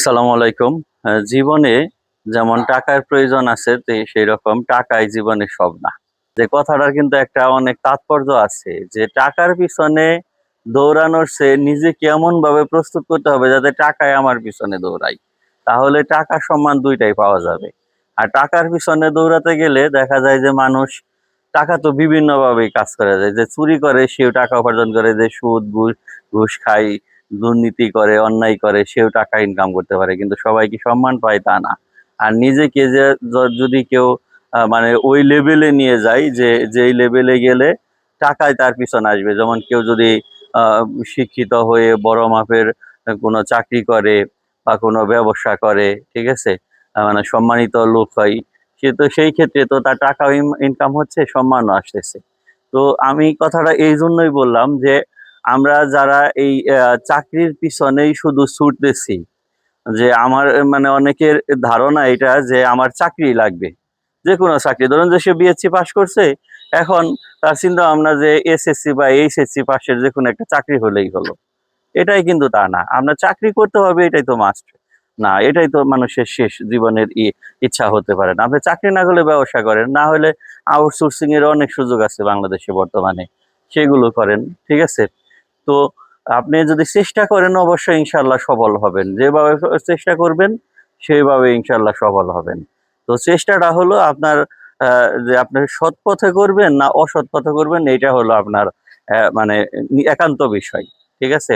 আসসালামু আলাইকুম। জীবনে যেমন টাকার প্রয়োজন আছে সেই রকম টাকাই জীবনে সব না। যে কথাটার কিন্তু একটা অনেক তাৎপর্য আছে যে টাকার পিছনে দৌড়ানোর সে নিজে কেমন ভাবে প্রস্তুত করতে হবে যাতে টাকায় আমার পিছনে দৌড়াই তাহলে টাকা সম্মান দুইটাই পাওয়া যাবে। আর টাকার পিছনে দৌড়াতে গেলে দেখা যায় যে মানুষ টাকা তো বিভিন্ন ভাবেই কাজ করা যায় যে চুরি করে সেও টাকা উপার্জন করে, যে সুদ, ঘুষ ঘুষ খায় দুর্নীতি করে, অন্যায় করে, সেও টাকা ইনকাম করতে পারে, কিন্তু সবাই কি সম্মান পায় তা না। আর নিজেকে যে যদি কেউ মানে ওই লেভেলে নিয়ে যায়, যে, যেই লেভেলে গেলে টাকায় তার পিছনে আসবে। যেমন কেউ যদি শিক্ষিত হয়ে বড় মাপের কোনো চাকরি করে বা কোনো ব্যবসা করে, ঠিক আছে? মানে সম্মানিত লোক হয়, সে তো সেই ক্ষেত্রে তো তার টাকাও ইনকাম হচ্ছে, সম্মানও আসতেছে। তো আমি কথাটা এই জন্যই বললাম যে আমরা যারা এই চাকরির পিছনেই শুধু ছুটতেছি যে আমার মানে অনেকের ধারণা এটা যে আমার চাকরি লাগবে। যে কোনো চাকরি, ধরুন যে সে বিএসসি পাশ করছে, এখন তার চিন্তা ভাবনা যে এসএসসি বা এইচএসসি পাশের যে কোনো একটা চাকরি হলেই হলো। এটাই কিন্তু তা না। আমরা চাকরি করতে হবে, এটাই তো মাস্ট না, এটাই তো মানুষের শেষ জীবনের ইচ্ছা হতে পারে না। আপনি চাকরি না হলে ব্যবসা করেন, না হলে আউটসোর্সিং এর অনেক সুযোগ আছে বাংলাদেশে বর্তমানে। সেগুলো করেন, ঠিক আছে? তো আপনি যদি চেষ্টা করেন, অবশ্যই ইনশাল্লাহ সফল হবেন। যেভাবে চেষ্টা করবেন, সেইভাবে ইনশাল্লাহ সফল হবেন। তো চেষ্টাটা হলো আপনার যে আপনি সৎ পথে করবেন না অসৎ পথে করবেন, এটা হলো আপনার মানে একান্ত বিষয়। ঠিক আছে?